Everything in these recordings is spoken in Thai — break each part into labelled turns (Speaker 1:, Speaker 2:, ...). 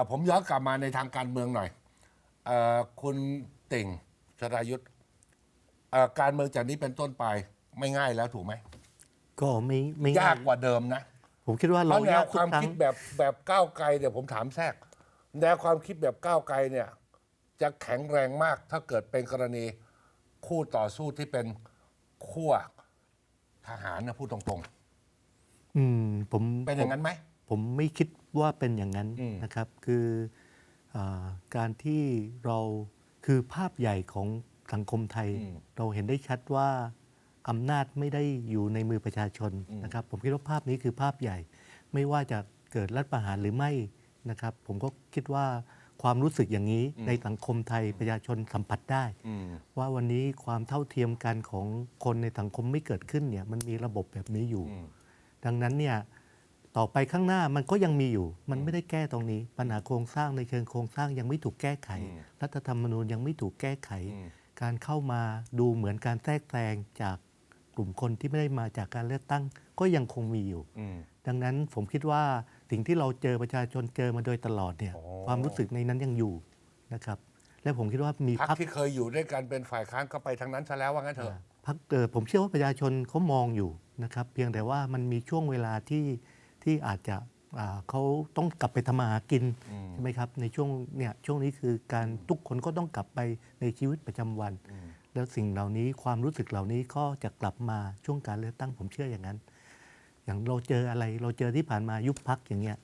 Speaker 1: อะผมย้อนกลับมาในทางการเมืองหน่อยเออคุณติ่งชรายุทธเอ่อการเมืองจากนี้เป็นต้นไปไม่ง่ายแล้วถูกไหม
Speaker 2: ก็ไม่ไม่
Speaker 1: ยากกว่าเดิมนะ
Speaker 2: ผมคิดว่า
Speaker 1: เพ
Speaker 2: เรา
Speaker 1: ราะแน
Speaker 2: ยาวก
Speaker 1: ค
Speaker 2: ทุก
Speaker 1: วาม
Speaker 2: ครั้ง
Speaker 1: คิดแบบแบบก้าวไกลเนี่ยผมถามแทรกแนวความคิดแบบก้าวไกลเนี่ย จะแข็งแรงมากถ้าเกิดเป็นกรณีคู่ต่อสู้ที่เป็นขั้วทหารนะพูดตรง
Speaker 2: อืม ผม
Speaker 1: ๆเป็นอย่างนั้นไหม
Speaker 2: ผมไม่คิด ว่าเป็นอย่างนั้น
Speaker 1: อืม
Speaker 2: นะครับ คืออาการที่เราคือภาพใหญ่ของสังคมไทย เราเห็นได้ชัดว่าอำนาจไม่ได้อยู่ในมือประชาชนนะครับ ผมคิดว่าภาพนี้คือภาพใหญ่ ไม่ว่าจะเกิดรัฐประหารหรือไม่นะครับ ผมก็คิดว่าความรู้สึกอย่างนี้ในสังคมไทยประชาชนสัมผัสได้
Speaker 1: อืม
Speaker 2: ว่าวันนี้ความเท่าเทียมกันของคนในสังคมไม่เกิดขึ้นเนี่ยมันมีระบบแบบนี้อยู่
Speaker 1: อืม
Speaker 2: ดังนั้นเนี่ย ต่อไปข้างหน้ามันก็ยังมีอยู่ มันไม่ได้แก้ตรงนี้ ปัญหาโครงสร้างในเชิงโครงสร้างยังไม่ถูกแก้ไข รัฐธรรมนูญยังไม่ถูกแก้ไข การเข้ามาดูเหมือนการแทรกแซงจากกลุ่มคนที่ไม่ได้มาจากการเลือกตั้งก็ยังคงมีอยู่
Speaker 1: อืม
Speaker 2: ดังนั้นผมคิดว่าสิ่งที่เราเจอประชาชนเจอมาโดยตลอดเนี่ย
Speaker 1: โอ้
Speaker 2: ความรู้สึกในนั้นยังอยู่นะครับ และผมคิดว่ามี
Speaker 1: พัก
Speaker 2: พรรค
Speaker 1: ที่เคยอยู่ด้วยกันเป็นฝ่ายค้านก็ไปทางนั้นซะแล้วว่างั้นเถอะ
Speaker 2: พักเออผมเชื่อว่าประชาชนเขามองอยู่นะครับ เพียงแต่ว่ามันมีช่วงเวลาที่ ที่อาจจะอ่าเขาต้องกลับไปทำมาหากินใช่ไหมครับในช่วงเนี่ยช่วงนี้คือการทุกคนก็ต้องกลับไปในชีวิตประจำวัน แล้วสิ่งเหล่านี้ความรู้สึกเหล่านี้ก็จะกลับมาช่วงการเลือกตั้งผมเชื่ออย่างนั้น อย่างเราเจออะไรเราเจอที่ผ่านมายุบพักอย่างเงี้ย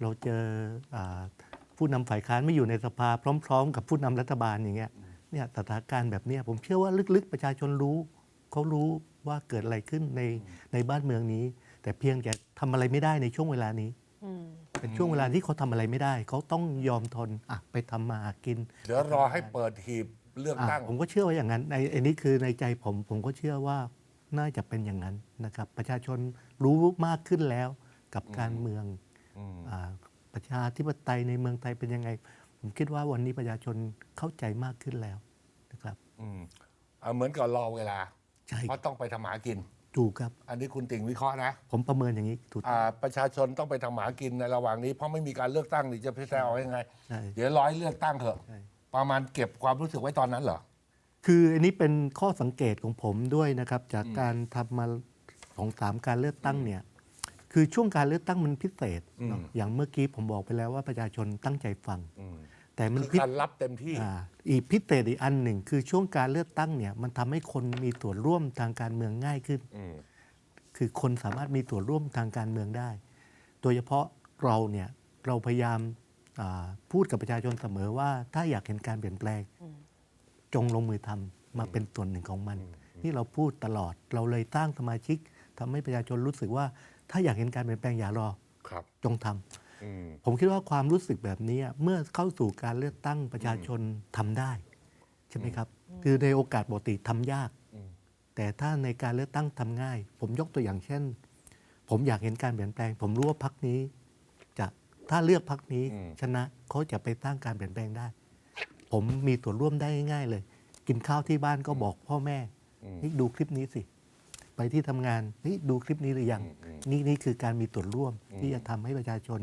Speaker 2: เราเจออาผู้นำฝ่ายค้านไม่อยู่ในสภาพร้อม ๆ กับผู้นำรัฐบาลอย่างเงี้ยเนี่ยสถานการณ์แบบเนี้ยผมเชื่อว่าลึกๆ ประชาชนรู้เขารู้ว่าเกิดอะไรขึ้นในในบ้านเมืองนี้ แต่เพียงแต่ทำอะไรไม่ได้ในช่วงเวลานี้
Speaker 3: อืม
Speaker 2: เป็นช่วงเวลาที่เขาทำอะไรไม่ได้ เขาต้องยอมทนอะไปทำมาหากิน
Speaker 1: เดี๋ยวรอให้เปิดหีบเลือก
Speaker 2: อะ
Speaker 1: ตั้ง
Speaker 2: ผมก็เชื่อว่าอย่างนั้นในอันนี้คือในใจผมผมก็เชื่อว่าน่าจะเป็นอย่างนั้นนะครับ ประชาชนรู้มากขึ้นแล้วกับการเมือง
Speaker 1: อืม
Speaker 2: อาประชาธิปไตยในเมืองไทยเป็นยังไง ผมคิดว่าวันนี้ประชาชนเข้าใจมากขึ้นแล้วนะครับ
Speaker 1: อืมเอาเหมือนกับรอเวลา
Speaker 2: ใช่
Speaker 1: เพราะต้องไปทำหมากิน
Speaker 2: ถูกครับ
Speaker 1: อันนี้คุณติ่งวิเคราะห์นะ
Speaker 2: ผมประเมินอย่างนี้ถูก
Speaker 1: อ่าประชาชนต้องไปทำหมากินในระหว่างนี้ เพราะไม่มีการเลือกตั้งนี่จะพิจารณาเอายังไง
Speaker 2: ใช่
Speaker 1: เดี๋ยวร้อยเลือกตั้งเถอะ
Speaker 2: ใช่
Speaker 1: ประมาณเก็บความรู้สึกไว้ตอนนั้นเหรอ
Speaker 2: คืออันนี้เป็นข้อสังเกตของผมด้วยนะครับ จากการทำมาสองสามการเลือกตั้งเนี่ยคือช่วงการเลือกตั้งมันพิเศษเนอะ
Speaker 1: อืม
Speaker 2: อย่างเมื่อกี้ผมบอกไปแล้วว่าประชาชนตั้งใจฟัง
Speaker 1: อืม
Speaker 2: แต่มัน
Speaker 1: คือ
Speaker 2: พิ
Speaker 1: การรับเต็มที่
Speaker 2: อ่าอีกพิเศษอีกอันหนึ่ง คือช่วงการเลือกตั้งเนี่ยมันทำให้คนมีส่วนร่วมทางการเมืองง่ายขึ้น
Speaker 1: อืม
Speaker 2: คือคนสามารถมีส่วนร่วมทางการเมืองได้ โดยเฉพาะเราเนี่ยเราพยายามอ่าพูดกับประชาชนเสมอว่าถ้าอยากเห็นการเปลี่ยนแปลง จงลงมือทำมาเป็นส่วนหนึ่งของมัน นี่เราพูดตลอดเราเลยตั้งสมาชิกทำให้ประชาชนรู้สึกว่า ถ้าอยากเห็นการเปลี่ยนแปลงอย่ารอ
Speaker 1: ครับ
Speaker 2: จงทำ
Speaker 1: อืม
Speaker 2: ผมคิดว่าความรู้สึกแบบนี้เมื่อเข้าสู่การเลือกตั้งประชาชนทำได้ ใช่ไหมครับ คือในโอกาสปกติทำยาก
Speaker 1: อืม
Speaker 2: แต่ถ้าในการเลือกตั้งทำง่าย ผมยกตัวอย่างเช่น ผมอยากเห็นการเปลี่ยนแปลง ผมรู้ว่าพักนี้ จะถ้าเลือกพักนี้
Speaker 1: อืม
Speaker 2: ชนะเขาจะไปสร้างการเปลี่ยนแปลงได้ ผมมีส่วนร่วมได้ง่ายๆเลย กินข้าวที่บ้านก็บอกพ่อแม่เฮ้ยดูคลิปนี้สิไปที่ทำงานเฮ้ยดูคลิปนี้หรือยังนี่นี่คือการมีส่วนร่วมที่จะทำให้ประชาชน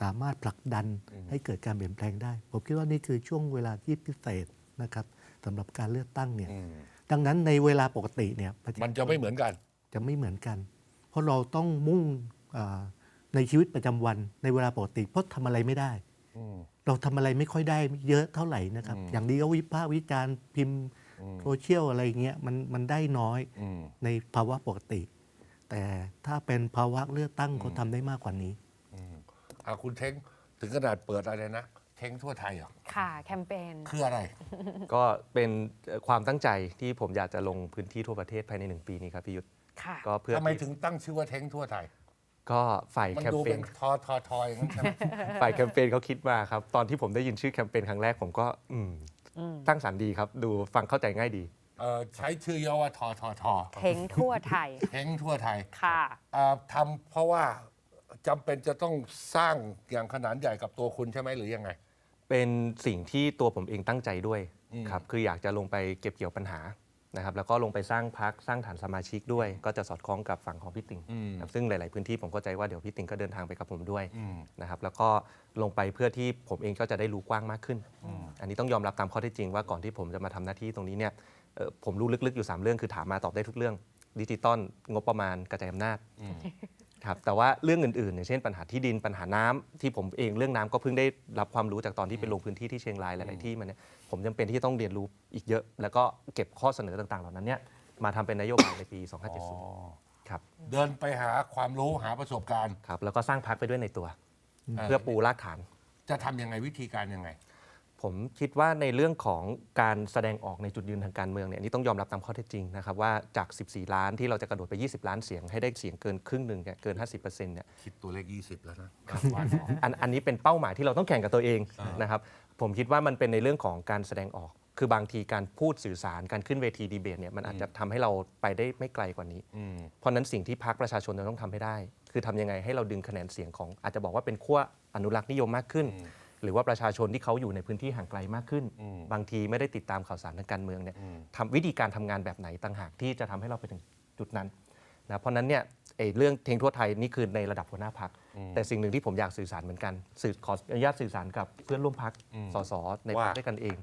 Speaker 2: สามารถผลักดันให้เกิดการเปลี่ยนแปลงได้ ผมคิดว่านี่คือช่วงเวลาที่พิเศษนะครับสำหรับการเลือกตั้งเนี่ย
Speaker 1: อืม
Speaker 2: ดังนั้นในเวลาปกติเนี่ยประชา
Speaker 1: มันจะไม่เหมือนกัน
Speaker 2: จะไม่เหมือนกัน เพราะเราต้องมุ่งอ่าในชีวิตประจำวันในเวลาปกติ เพราะทำอะไรไม่ได้
Speaker 1: อืม
Speaker 2: เราทำอะไรไม่ค่อยได้เยอะเท่าไหร่นะครับ อย่างนี้ก็วิพากษ์วิจารณ์พิมพ์โซเชียลอะไรเงี้ยมันมันได้น้อย
Speaker 1: อืม
Speaker 2: ในภาวะปกติ แต่ถ้าเป็นภาวะเลือกตั้งเขาทำได้มากกว่านี้
Speaker 1: อืมอ่าคุณเท้งถึงขนาดเปิดอะไรนะ เท้งทั่วไทยเหรอ
Speaker 3: ค่ะ แคมเปญ
Speaker 1: คืออะไร
Speaker 4: ก็เป็นเอ่อความตั้งใจที่ผมอยากจะลงพื้นที่ทั่วประเทศภายในหนึ่งปีนี้ครับพี่ยุทธ
Speaker 3: ค่ะ
Speaker 4: ก็เพื่อ
Speaker 1: ทำไม
Speaker 4: ที่
Speaker 1: ถึงตั้งชื่อว่าเท้งทั่วไทย
Speaker 4: ก็ฝ่าย
Speaker 1: มัน
Speaker 4: แคม
Speaker 1: ดู
Speaker 4: เป
Speaker 1: เป็
Speaker 4: ญ
Speaker 1: นทอทอทอยอย่างนั้นใช่ไหม
Speaker 4: ฝ่ายแคมเปญเขาคิดมาครับ ตอนที่ผมได้ยินชื่อแคมเปญครั้งแรกผมก็อืมตั้งสรรค์ดีครับ ดูฟังเข้าใจง่ายดี
Speaker 1: เอ่อใช้ชื่อย่อว่าทอทอทอ
Speaker 3: เท้งทั่วไทย
Speaker 1: เท้งทั่วไทย
Speaker 3: ค่ะ
Speaker 1: อ่าทำเพราะว่า จำเป็นจะต้องสร้างอย่างขนาดใหญ่กับตัวคุณใช่ไหมหรือยังไง
Speaker 4: เป็นสิ่งที่ตัวผมเองตั้งใจด้วย
Speaker 1: อืม
Speaker 4: ครับคืออยากจะลงไปเก็บเกี่ยวปัญหานะครับแล้วก็ลงไปสร้างพักสร้างฐานสมาชิกด้วย ก็จะสอดคล้องกับฝั่งของพี่ติ่ง
Speaker 1: อืม
Speaker 4: นะครับซึ่งหลาย ๆ พื้นที่ผมเข้าใจว่าเดี๋ยวพี่ติ่งก็เดินทางไปกับผมด้วย
Speaker 1: อืม
Speaker 4: นะครับแล้วก็ลงไปเพื่อที่ผมเองก็จะได้รู้กว้างมากขึ้น อันนี้ต้องยอมรับตามข้อเท็จจริงว่าก่อนที่ผมจะมาทำหน้าที่ตรงนี้เนี่ยเอ่อผมรู้ลึก ๆ อยู่3เรื่องคือถามมาตอบได้ทุกเรื่องดิจิตอลงบประมาณกระจายอำนาจ ครับแต่ว่าเรื่องอื่นๆอย่างเช่นปัญหาที่ดินปัญหาน้ำที่ผมเองเรื่องน้ำก็เพิ่งได้รับความรู้จากตอนที่ไปลงพื้นที่ที่เชียงรายหลายๆที่มาเนี่ยผมจำเป็นที่จะต้องเรียนรู้อีกเยอะ แล้วก็เก็บข้อเสนอต่างๆ เหล่านั้นเนี่ยมาทำเป็นนโยบายในปี 2570ครับ
Speaker 1: เดินไปหาความรู้หาประสบการณ์
Speaker 4: ครับแล้วก็สร้างพักไปด้วยในตัว เพื่อปูรากฐาน
Speaker 1: จะทำยังไงวิธีการยังไง
Speaker 4: ผมคิดว่าในเรื่องของการแสดงออกในจุดยืนทางการเมืองเนี่ยอันนี่ต้องยอมรับตามข้อเท็จจริงนะครับว่าจาก 14 ล้านที่เราจะกระโดดไป 20 ล้านเสียงให้ได้เสียงเกินครึ่งหนึ่งเนี่ยเกิน 50%เนี่ย
Speaker 1: คิดตัวเลข 20 แล้วนะ
Speaker 4: อันอันนี้เป็นเป้าหมายที่เราต้องแข่งกับตัวเองนะครับผมคิดว่ามันเป็นในเรื่องของการแสดงออก คือบางทีการพูดสื่อสารการขึ้นเวทีดีเบตเนี่ยมันอาจจะทำให้เราไปได้ไม่ไกลกว่านี้
Speaker 1: อืม
Speaker 4: เพราะฉะนั้นสิ่งที่พรรคประชาชนจะต้องทำให้ได้ คือทำยังไงให้เราดึงคะแนนเสียงของอาจจะบอกว่าเป็นขั้วอนุรักษ์นิยมมากขึ้น หรือว่าประชาชนที่เขาอยู่ในพื้นที่ห่างไกลมากขึ้น บางทีไม่ได้ติดตามข่าวสารทางการเมืองเนี่ยทำวิธีการทำงานแบบไหนต่างหากที่จะทำให้เราไปถึงจุดนั้นนะเพราะฉะนั้นเนี่ยไอ้เรื่องเทงทั่วไทยนี่คือในระดับหัวหน้าพัก แต่สิ่งหนึ่งที่ผมอยากสื่อสารเหมือนกันสื่อขออนุญาตสื่อสารกับเพื่อนร่วมพักสสในพัก
Speaker 1: ว่า
Speaker 4: ด้วยกันเอง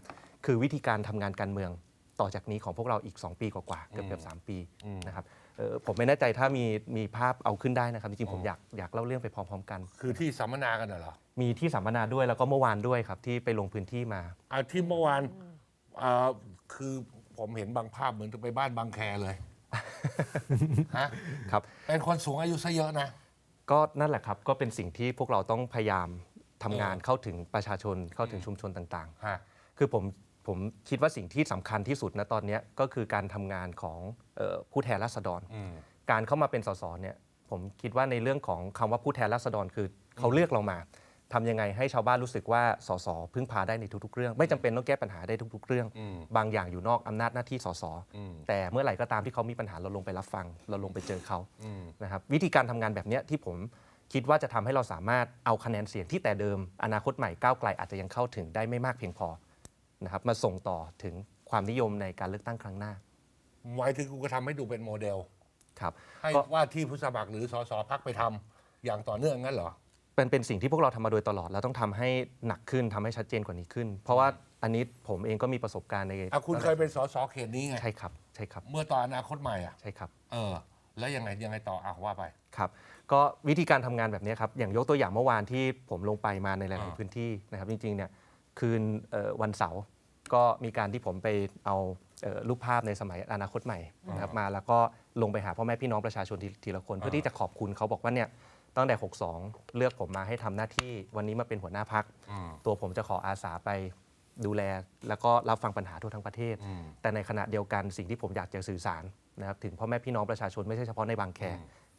Speaker 4: คือวิธีการทำงานการเมืองต่อจากนี้ของพวกเราอีก 2 ปีกว่าๆเกือบเกือบสามปีนะครับ เอ่อผมไม่แน่ใจถ้ามีมีภาพเอาขึ้นได้นะครับจริงๆผมอยากอยากเล่าเรื่องไปพร้อมๆ กัน
Speaker 1: คือที่สัมมนากันน่ะเหรอ
Speaker 4: มีที่สัมมนาด้วยแล้วก็เมื่อวานด้วยครับที่ไปลงพื้นที่มา
Speaker 1: อาที่เมื่อวานอ่าคือผมเห็นบางภาพเหมือนจะไปบ้านบางแคเลยฮะ
Speaker 4: ครับ
Speaker 1: เป็นคนสูงอายุซะเยอะนะ
Speaker 4: ก็นั่นแหละครับก็เป็นสิ่งที่พวกเราต้องพยายามทำงาน
Speaker 1: เออ
Speaker 4: เข้าถึงประชาชนเข้าถึงชุมชนต่าง
Speaker 1: ฮะ
Speaker 4: ๆคือผม ผมคิดว่าสิ่งที่สำคัญที่สุดนะตอนเนี้ยก็คือการทำงานของเอ่อผู้แทนราษฎร
Speaker 1: อืม
Speaker 4: การเข้ามาเป็นสสเนี่ยผมคิดว่าในเรื่องของคำว่าผู้แทนราษฎรคือเขาเลือกเรามาทำยังไงให้ชาวบ้านรู้สึกว่าสสพึ่งพาได้ในทุกๆเรื่อง ไม่จำเป็นต้องแก้ปัญหาได้ทุก ๆ เรื่อง บางอย่างอยู่นอกอำนาจหน้าที่สสแต่เมื่อไหร่ก็ตามที่เขามีปัญหาเราลงไปรับฟัง เราลงไปเจอเขานะครับวิธีการทำงานแบบเนี้ยที่ผมคิดว่าจะทำให้เราสามารถเอาคะแนนเสียงที่แต่เดิม อนาคตใหม่ก้าวไกลอาจจะยังเข้าถึงได้ไม่มากเพียงพอ นะครับมาส่งต่อถึงความนิยมในการเลือกตั้งครั้งหน้า
Speaker 1: หมายถึงกูก็ทำให้ดูเป็นโมเดล
Speaker 4: ครับ
Speaker 1: ให้
Speaker 4: ก็
Speaker 1: ว่าที่ผู้สมัครหรือสสพักไปทำอย่างต่อเนื่องงั้นเหรอ
Speaker 4: เป็นเป็นสิ่งที่พวกเราทำมาโดยตลอด แล้วต้องทำให้หนักขึ้นทำให้ชัดเจนกว่านี้ขึ้น เพราะว่าอันนี้ผมเองก็มีประสบการณ์ใน
Speaker 1: อะคุณเคยเป็นสสเขตนี้ไง
Speaker 4: ใช่ครับใช่ครับ
Speaker 1: เมื่อตอนอนาคตใหม่อะ
Speaker 4: ใช่ครับ
Speaker 1: เออ แล้วยังไงยังไงต่ออะว่าไป
Speaker 4: ครับก็วิธีการทำงานแบบนี้ครับอย่างยกตัวอย่างเมื่อวานที่ผมลงไปมาในหลาย
Speaker 1: อ่า
Speaker 4: ๆ พื้นที่นะครับจริง ๆ เนี่ย คืนเอ่อวันเสาร์ก็มีการที่ผมไปเอาเอ่อรูปภาพในสมัยอนาคตใหม่นะครับมาแล้วก็ลงไปหาพ่อแม่พี่น้องประชาชนทีทีละคน เพื่อที่จะขอบคุณเขาบอกว่าเนี่ยตั้งแต่ 62 เลือกผมมาให้ทำหน้าที่วันนี้มาเป็นหัวหน้าพัก ตัวผมจะขออาสาไปดูแล แล้วก็รับฟังปัญหาทั่วทั้งประเทศ แต่ในขณะเดียวกันสิ่งที่ผมอยากจะสื่อสารนะครับถึงพ่อแม่พี่น้องประชาชนไม่ใช่เฉพาะในบางแค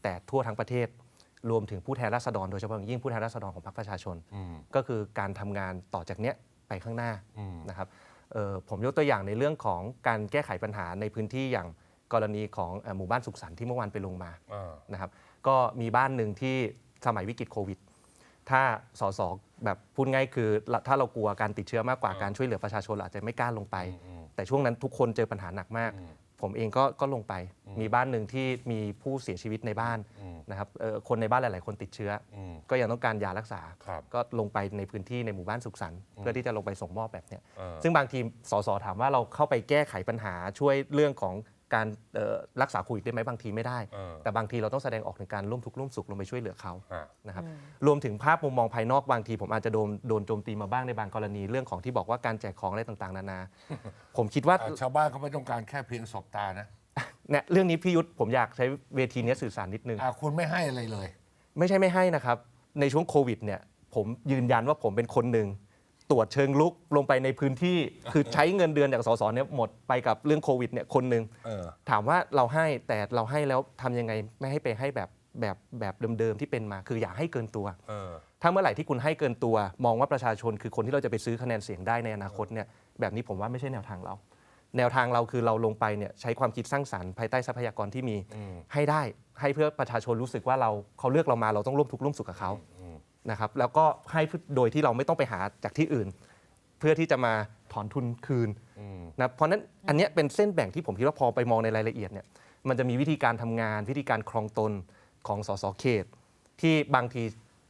Speaker 4: แต่ทั่วทั้งประเทศ รวมถึงผู้แทนราษฎรโดยเฉพาะอย่างยิ่งผู้แทนราษฎรของพรรคประชาชนก็คือการทำงานต่อจากเนี้ยไปข้างหน้านะครับเอ่อผมยกตัวอย่างในเรื่องของการแก้ไขปัญหาในพื้นที่อย่างกรณีของเอ่อหมู่บ้านสุขสันต์ที่เมื่อวานไปลงมา
Speaker 1: อ่า
Speaker 4: นะครับก็มีบ้านหนึ่งที่สมัยวิกฤตโควิด ถ้าสสแบบพูดง่ายคือละถ้าเรากลัวการติดเชื้อมากกว่าการช่วยเหลือประชาชนเราอาจจะไม่กล้าลงไป แต่ช่วงนั้นทุกคนเจอปัญหาหนักมาก ผมเองก็ก็ลงไปมีบ้านหนึ่งที่มีผู้เสียชีวิตในบ้านนะครับเอ่อคนในบ้านหลาย ๆ คนติดเชื้ออก็ยังต้องการยารักษา
Speaker 1: ครับ
Speaker 4: ก็ลงไปในพื้นที่ในหมู่บ้านสุขสันต์เพื่อที่จะลงไปส่งมอบแบบเนี้ย
Speaker 1: เออ
Speaker 4: ซึ่งบางทีสสถามว่าเราเข้าไปแก้ไขปัญหาช่วยเรื่องของ การเอ่อรักษาโควิดได้ไหมบางทีไม่ได้
Speaker 1: เออ
Speaker 4: แต่บางทีเราต้องแสดงออกถึงการร่วมทุกข์ร่วมสุขลงไปช่วยเหลือเขา
Speaker 1: อะ
Speaker 4: นะครับรวมถึงภาพมุมมองภายนอกบางที ผมอาจจะโดนโดนโจมตีมาบ้างในบางกรณีเรื่องของที่บอกว่าการแจกของอะไรต่างๆ นานา ผมคิดว่า
Speaker 1: อะชาวบ้านเขาไม่ต้องการแค่เพียงศบตานะ
Speaker 4: เนี่ยเรื่องนี้พี่ยุทธผมอยากใช้เวทีเนี้ยสื่อสารนิดนึง
Speaker 1: อะคุณไม่ให้อะไรเลย
Speaker 4: ไม่ใช่ไม่ให้นะครับในช่วงโควิดเนี่ยผมยืนยันว่าผมเป็นคนหนึ่ง ตรวจเชิงลุกลงไปในพื้นที่ คือใช้เงินเดือนจากสสเนี่ยหมดไปกับเรื่องโควิดเนี่ยคนหนึ่ง
Speaker 1: เออ
Speaker 4: ถามว่าเราให้แต่เราให้แล้วทำยังไงไม่ให้ไปให้แบบแบบแบบเดิมๆที่เป็นมา คืออย่าให้เกินตัว
Speaker 1: เออ
Speaker 4: ถ้าเมื่อไหร่ที่คุณให้เกินตัว มองว่าประชาชนคือคนที่เราจะไปซื้อคะแนนเสียงได้ในอนาคตเนี่ยแบบนี้ผมว่าไม่ใช่แนวทางเรา แนวทางเราคือเราลงไปเนี่ยใช้ความคิดสร้างสรรค์ภายใต้ทรัพยากรที่มีให้ได้ให้เพื่อประชาชนรู้สึกว่าเราเขาเลือกเรามาเราต้องร่วมทุกข์ร่วมสุขกับเขา นะครับแล้วก็ให้โดยที่เราไม่ต้องไปหาจากที่อื่น เพื่อที่จะมาถอนทุนคืนนะเพราะฉะนั้นอันเนี้ยเป็นเส้นแบ่งที่ผมคิดว่าพอไปมองในรายละเอียดเนี่ยมันจะมีวิธีการทำงาน วิธีการครองตนของสสเขต ที่บางที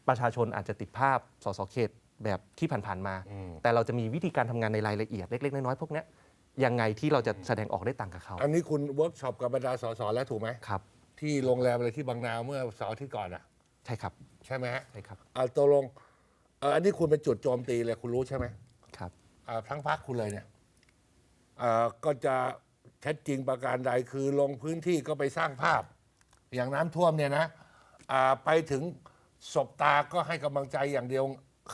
Speaker 4: ประชาชนอาจจะติดภาพสสเขตแบบที่ผ่านๆมา แต่เราจะมีวิธีการทำงานในรายละเอียดเล็กๆน้อยๆพวกเนี้ยยังไงที่เราจะแสดงออกได้ต่างกับเขา
Speaker 1: อันนี้คุณเวิร์กช็อปกับบรรดาสสแล้วถูกไหม
Speaker 4: ครับ
Speaker 1: ที่โรงแรมอะไรที่บางนาเมื่อเสาร์อาทิตย์ก่อนอะ
Speaker 4: ใช่ครับ
Speaker 1: ใช่ไหมฮะ
Speaker 4: ใช่ครับ
Speaker 1: อ่าตกลงเอ่ออันนี้คุณเป็นจุดโจมตีเลยคุณรู้ใช่ไหม
Speaker 4: ครับ
Speaker 1: อ่าทั้งพักคุณเลยเนี่ยอ่าก็จะแท้จริงประการใดคือลงพื้นที่ก็ไปสร้างภาพ อย่างน้ำท่วมเนี่ยนะอ่าไปถึงศบตาก็ให้กำลังใจอย่างเดียว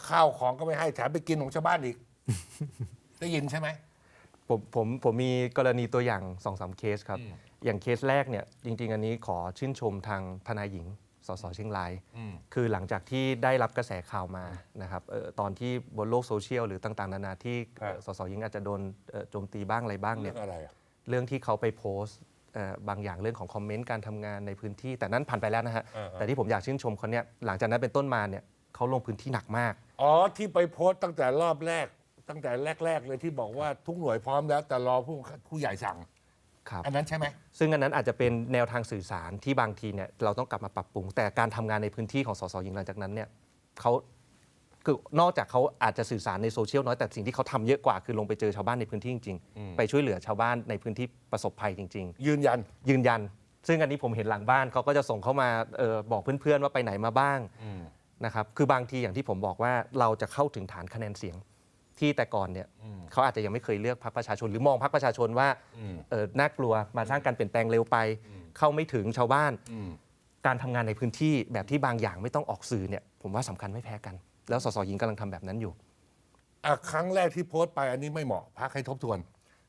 Speaker 1: ข้าวของก็ไม่ให้แถมไปกินของชาวบ้านอีก ได้ยินใช่ไหม
Speaker 4: ผมผมผมมีกรณีตัวอย่าง2อสเคสครับ อย่างเคสแรกเนี่ยจริง ๆ อันนี้ขอชื่นชมทางทนายหญิง สสเชียงราย คือหลังจากที่ได้รับกระแสข่าวมานะครับเอ่อตอนที่บนโลกโซเชียลหรือต่างๆ นานาที่เอ่อ
Speaker 1: ครับ
Speaker 4: สสหญิงอาจจะโดนเอ่อโจมตีบ้างอะไรบ้าง
Speaker 1: เรื่
Speaker 4: เนี่
Speaker 1: อยงอะไรอะ
Speaker 4: เรื่องที่เขาไปโพสต์เอ่อบางอย่างเรื่องของคอมเมนต์การทำงานในพื้นที่แต่นั้นผ่านไปแล้วนะฮะ
Speaker 1: เออเออ
Speaker 4: แต่ที่ผมอยากชื่นชมเขาเนี่ยหลังจากนั้นเป็นต้นมาเนี่ยเขาลงพื้นที่หนักมาก
Speaker 1: อ๋อที่ไปโพสต์ตั้งแต่รอบแรก ตั้งแต่แรก ๆ เลยที่บอกว่าทุกหน่วยพร้อมแล้วแต่รอผู้ผู้ใหญ่สั่ง
Speaker 4: ครับ
Speaker 1: อันนั้นใช่ไหม
Speaker 4: ซึ่งอันนั้นอาจจะเป็นแนวทางสื่อสารที่บางทีเนี่ยเราต้องกลับมาปรับปรุง แต่การทำงานในพื้นที่ของสสหญิงหลังจากนั้นเนี่ยเขาคือนอกจากเขาอาจจะสื่อสารในโซเชียลน้อยแต่สิ่งที่เขาทำเยอะกว่าคือลงไปเจอชาวบ้านในพื้นที่จริงๆ ไปช่วยเหลือชาวบ้านในพื้นที่ประสบภัยจริง
Speaker 1: ยืนยัน
Speaker 4: ๆยืนยัน ซึ่งอันนี้ผมเห็นหลังบ้านเขาก็จะส่งเข้ามาเออบอกเพื่อนๆว่าไปไหนมาบ้างนะครับ คือบางทีอย่างที่ผมบอกว่าเราจะเข้าถึงฐานคะแนนเสียง ที่แต่ก่อนเนี่ยเขาอาจจะยังไม่เคยเลือกพรรคประชาชน หรือมองพรรคประชาชนว่าเออน่ากลัวมาสร้างการเปลี่ยนแปลงเร็วไป เข้าไม่ถึงชาวบ้าน การทำงานในพื้นที่แบบที่บางอย่างไม่ต้องออกสื่อเนี่ยผมว่าสำคัญไม่แพ้กัน แล้วสสหญิงกำลังทำแบบนั้นอยู่
Speaker 1: อะครั้งแรกที่โพสต์ไปอันนี้ไม่เหมาะพักให้ทบทวน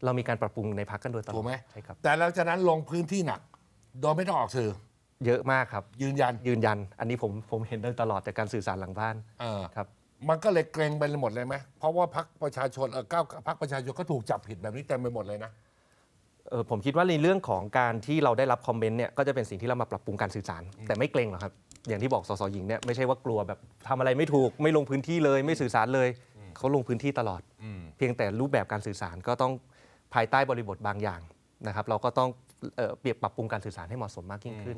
Speaker 4: เรามีการปรับปรุงในพักกันโดยตลอด
Speaker 1: ถูกไหม
Speaker 4: ใช่ครับ
Speaker 1: แต่หลังจากนั้นลงพื้นที่หนัก โดยไม่ต้องออกสื่อ
Speaker 4: เยอะมากครับ
Speaker 1: ยืนยัน
Speaker 4: ยืนยัน อันนี้ผมผมเห็นโดยตลอดจากการสื่อสารหลังบ้าน
Speaker 1: เออ
Speaker 4: ครับ
Speaker 1: มันก็เลยเกรงไปหมดเลยไหมเพราะว่าพักประชาชนเออก้าวพักประชาชนก็ถูกจับผิดแบบนี้เต็มไปหมดเลยนะ
Speaker 4: เออผมคิดว่าในเรื่องของการที่เราได้รับคอมเมนต์เนี่ยก็จะเป็นสิ่งที่เรามาปรับปรุงการสื่อสาร แต่ไม่เกรงหรอกครับ อย่างที่บอกสสหญิงเนี่ยไม่ใช่ว่ากลัวแบบทำอะไรไม่ถูก ไม่ลงพื้นที่เลยไม่สื่อสารเลยเขาลงพื้นที่ตลอดเพียงแต่รูปแบบการสื่อสารก็ต้องภายใต้บริบทบางอย่างนะครับ เราก็ต้องเอ่อเปรียบปรับปรุงการสื่อสารให้เหมาะสมมากยิ่งขึ้น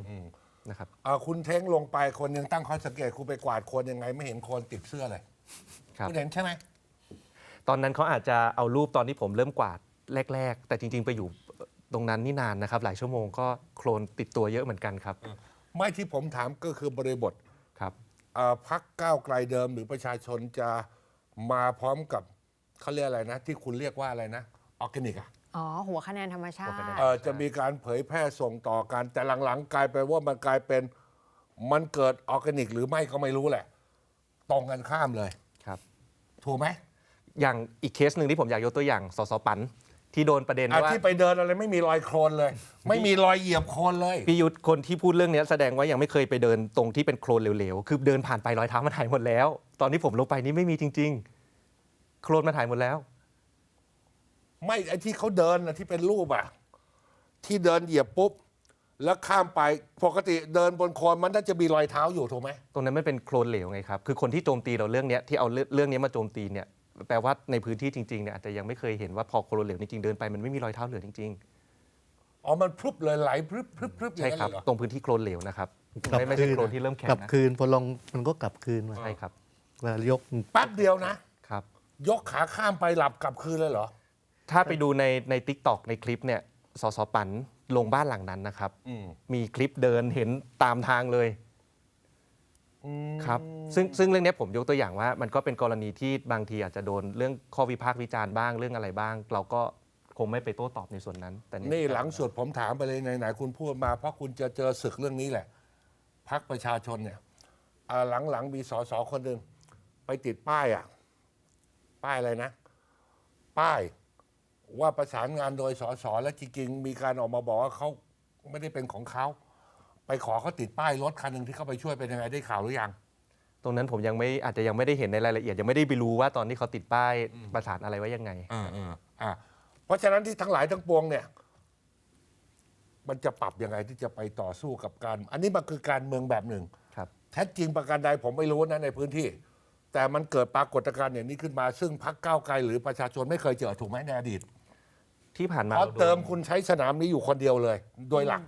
Speaker 4: นะครับ
Speaker 1: อ่าคุณเท้งลงไปคนยังตั้งข้อสังเกตคุณไปกวาดคนยังไงไม่เห็นคนติดเสื้อเลย
Speaker 4: ครับ
Speaker 1: คุณเห็นใช่ไหม
Speaker 4: ตอนนั้นเขาอาจจะเอารูปตอนที่ผมเริ่มกวาดแรก ๆ แต่จริง ๆ ไปอยู่ตรงนั้นนี่นานนะครับ หลายชั่วโมงก็โคลนติดตัวเยอะเหมือนกันครับ
Speaker 1: ไม่ที่ผมถามก็คือบริบท
Speaker 4: ครับ
Speaker 1: อ่าพักก้าวไกลเดิมหรือประชาชนจะมาพร้อมกับเขาเรียกอะไรนะ ที่คุณเรียกว่าอะไรนะออร์แกนิกอะ
Speaker 3: อ๋อ หัวคะแนนธรรมชาติ
Speaker 4: หัวคะแนน
Speaker 1: เอ่อจะมีการเผยแพร่ส่งต่อกัน แต่หลังๆ กลายไปนว่ามันกลายเป็นมันเกิดออร์แกนิก หรือไม่ก็ไม่รู้แหละ ตรงกันข้ามเลย
Speaker 4: ครับ
Speaker 1: ถูกไหม
Speaker 4: อย่างอีกเคสหนึ่งที่ผมอยากยกตัวอย่างสสปันที่โดนประเด็น
Speaker 1: อะ
Speaker 4: ว่า
Speaker 1: ที่ไปเดินอะไรไม่มีรอยโคลนเลย ไม่มีรอยเหยียบโคลนเลย
Speaker 4: พี่ยุทธคนที่พูดเรื่องเนี้ยแสดงว่ายังไม่เคยไปเดินตรงที่เป็นโคลนเหลวๆ คือเดินผ่านไปรอยเท้ามันหายหมดแล้ว ตอนที่ผมลงไปนี่ไม่มีจริง ๆ โคลนมันหายหมดแล้ว
Speaker 1: ไม่ไอ้ที่เขาเดินนะที่เป็นรูปอะที่เดินเหยียบปุ๊บ แล้วข้ามไปปกติเดินบนโคลนมันน่าจะมีรอยเท้าอยู่ถูกไหม
Speaker 4: ตรงนั้นมันเป็นโคลนเหลวไงครับ คือคนที่โจมตีเราเรื่องเนี้ยที่เอาเรื่องเรื่องนี้มาโจมตีเนี่ยแปลว่าในพื้นที่จริงๆเนี่ยอาจจะยังไม่เคยเห็นว่าพอโคลนเหลวจริงๆเดินไปมันไม่มีรอยเท้าเหลือจริง
Speaker 1: อ๋อมันพรุบเลยไหลพรึบพรึบพรึบ
Speaker 4: ๆ
Speaker 1: อย่า
Speaker 4: ใช่
Speaker 1: งนั้น
Speaker 4: ครับ
Speaker 1: เลยเหรอ
Speaker 4: ตรงพื้นที่โคลนเหลวนะครับ
Speaker 2: กลับ
Speaker 4: ไม่ไม่ใช่
Speaker 2: คืน
Speaker 4: โคลนที่เริ่มแข็ง
Speaker 2: กลับ
Speaker 4: นะ
Speaker 2: คืนพอลงมันก็กลับคืนมา
Speaker 4: ใช่ครับ
Speaker 2: เวลายก
Speaker 1: แป๊บเดียวนะ
Speaker 4: ครับ
Speaker 1: ยกขาข้ามไปหลับกลับคืนเลยเหรอ
Speaker 4: ถ้าไปดูในในทิกตอกในคลิปเนี่ยสสปันลงบ้านหลังนั้นนะครับ
Speaker 1: อืม
Speaker 4: มีคลิปเดินเห็นตามทางเลยครับซึ่งซึ่งเรื่องเนี้ยผมยกตัวอย่างว่า มันก็เป็นกรณีที่บางทีอาจจะโดนเรื่องข้อวิพากษ์วิจารณ์บ้างเรื่องอะไรบ้าง เราก็คงไม่ไปโต้ตอบในส่วนนั้น แต่
Speaker 1: นี่หลังสุดผมถามไปเลยไหนๆคุณพูดมาเพราะคุณจะเจอศึกเรื่องนี้แหละพักประชาชนเนี่ยอ่าหลังๆมีสสคนหนึ่งไปติดป้ายอะ ป้ายอะไรนะ ป้าย ว่าประสานงานโดยสสและจริงๆมีการออกมาบอกว่าเขาไม่ได้เป็นของเขาไปขอเขาติดป้ายรถคันหนึ่งที่เขาไปช่วยเป็นยังไงได้ข่าวหรือยัง
Speaker 4: ตรงนั้นผมยังไม่อาจจะยังไม่ได้เห็นในรายละเอียด ยังไม่ได้ไปรู้ว่าตอนที่เขาติดป้ายประสานอะไรไว้ยังไง
Speaker 1: อ่าอ่าเพราะฉะนั้นที่ทั้งหลายทั้งปวงเนี่ย มันจะปรับยังไงที่จะไปต่อสู้กับการ อันนี้มันคือการเมืองแบบหนึ่ง
Speaker 4: ครับ
Speaker 1: แท้จริงประการใดผมไม่รู้นะในพื้นที่ แแต่มันเกิดปรากฏการณ์อย่างนี้ขึ้นมา ซึ่งพักก้าวไกลหรือประชาชนไม่เคยเจอถูกไหมในอดีต
Speaker 4: ที่ผ่านมา
Speaker 1: เพราะ
Speaker 4: ราโดน
Speaker 1: เติมคุณใช้สนามนี้อยู่คนเดียวเลย โดยหลัก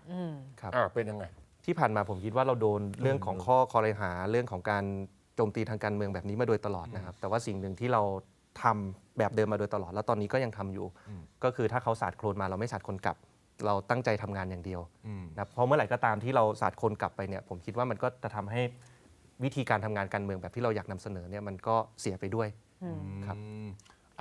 Speaker 4: ครับ
Speaker 1: อ่าเป็นยังไง
Speaker 4: ที่ผ่านมาผมคิดว่าเราโดนเรื่องของข้อคอรหาเรื่องของการโจมตีทางการเมืองแบบนี้มาโดยตลอดนะครับ แต่ว่าสิ่งหนึ่งที่เราทำแบบเดิมมาโดยตลอด แล้วตอนนี้ก็ยังทำอยู่ ก็คือถ้าเขาสาดโคลนมาเราไม่สาดคนกลับ เราตั้งใจทำงานอย่างเดียวนะครับเพราะเมื่อไหร่ก็ตามที่เราสาดคนกลับไปเนี่ยผมคิดว่ามันก็จะทำให้ วิธีการทำงานการเมืองแบบที่เราอยากนำเสนอเนี่ยมันก็เสียไปด้วยครับ
Speaker 1: อืม